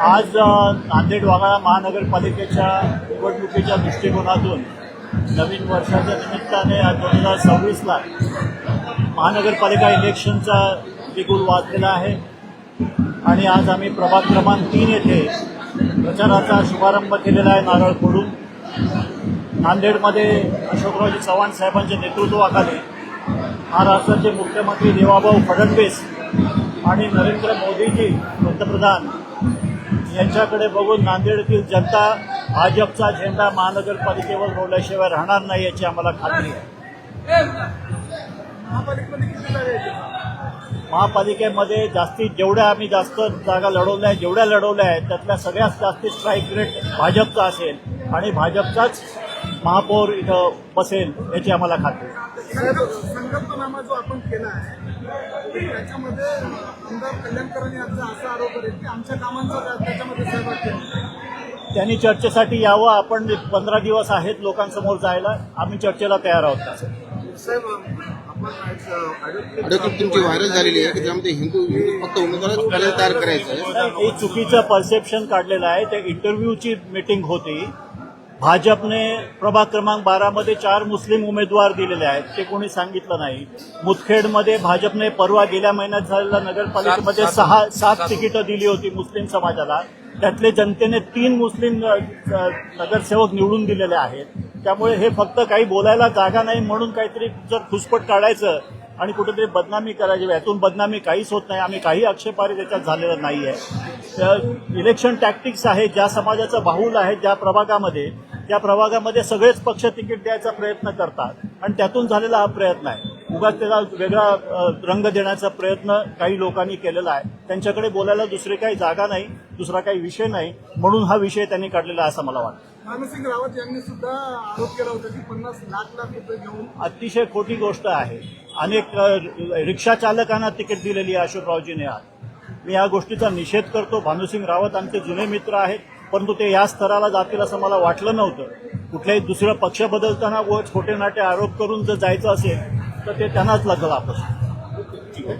आज नांदेड वाघाळा महानगरपालिकेच्या निवडणुकीच्या दृष्टिकोनातून नवीन वर्षाच्या निमित्ताने दोन हजार सव्वीसला महानगरपालिका इलेक्शनचा बिगुल वाजलेला आहे. आणि आज आम्ही प्रभाग क्रमांक तीन येथे प्रचाराचा शुभारंभ केलेला आहे नारळ फोडून. नांदेडमध्ये अशोकरावजी चव्हाण साहेबांच्या नेतृत्वाखाली महाराष्ट्राचे मुख्यमंत्री देवाभाऊ फडणवीस आणि नरेंद्र मोदीजी पंतप्रधान यांच्याकडे बघून नांदेडतील जनता भाजपचा झेंडा महानगरपालिकेवर रोवल्याशिवाय राहणार नाही याची आम्हाला खात्री आहे महापालिकेमध्ये जास्तीत जेवढ्या आम्ही जास्त जागा लढवल्या आहेत जेवढ्या लढवल्या आहेत त्यातल्या सगळ्यात जास्ती स्ट्राईक रेट भाजपचा असेल आणि भाजपचाच महापौर इथं बसेल याची आम्हाला खात्री आहे. त्याच्यामध्ये आमदार कल्याणकरांनी आता असा आरोप करेल की आमच्या कामांचा त्या- त्याच्यामध्ये सहभाग केला त्यांनी चर्चेसाठी यावं. आपण पंधरा दिवस आहेत लोकांसमोर जायला आम्ही चर्चेला तयार आहोत. साहेब आपण तुमची व्हायरल झालेली आहे की त्यामध्ये हिंदू हिंदू फक्त उमेदवारच तयार करायचं हे चुकीचं परसेप्शन काढलेलं आहे. ते इंटरव्ह्यूची मीटिंग होती. भाजपने प्रभाग क्रमांक बारामध्ये चार मुस्लिम उमेदवार दिलेले आहेत. ते कोणी सांगितलं नाही. मुदखेडमध्ये भाजपने परवा गेल्या महिन्यात झालेल्या नगरपालिकेमध्ये सहा सात तिकीटं दिली होती मुस्लिम समाजाला. त्यातले जनतेने तीन मुस्लिम नगरसेवक निवडून दिलेले आहेत. त्यामुळे हे फक्त काही बोलायला जागा नाही म्हणून काहीतरी जर खुसपट काढायचं आणि कुठेतरी बदनामी करायची यातून बदनामी काहीच होत नाही. आम्ही काही आक्षेपारी त्याच्यात झालेलं नाही आहे इलेक्शन टॅक्टिक्स आहे. ज्या समाजाचा बाहुल आहे ज्या प्रभागामध्ये त्या प्रभागामध्ये सगळेच पक्ष तिकीट द्यायचा प्रयत्न करतात. आणि त्यातून झालेला हा प्रयत्न आहे. उगाच त्याला वेगळा रंग देण्याचा प्रयत्न काही लोकांनी केलेला आहे. त्यांच्याकडे बोलायला दुसरी काही जागा नाही दुसरा काही विषय नाही. म्हणून हा विषय त्यांनी काढलेला असं मला वाटतं. मानसिंग रावत यांनी सुद्धा आरोप केला होता की पन्नास लाख लाख रुपये घेऊन अतिशय खोटी गोष्ट आहे. अनेक रिक्षा चालकांना तिकीट दिलेली आहे अशोकरावजीने आज. मी या गोष्टीचा निषेध करतो. भानुसिंग रावत आमचे जुने मित्र आहेत. परंतु ते या स्तराला जातील असं मला वाटलं नव्हतं. कुठल्याही दुसरं पक्ष बदलताना व छोटे नाटे आरोप करून जर जायचं असेल तर ते त्यांनाच लागलं आपण ठीक आहे.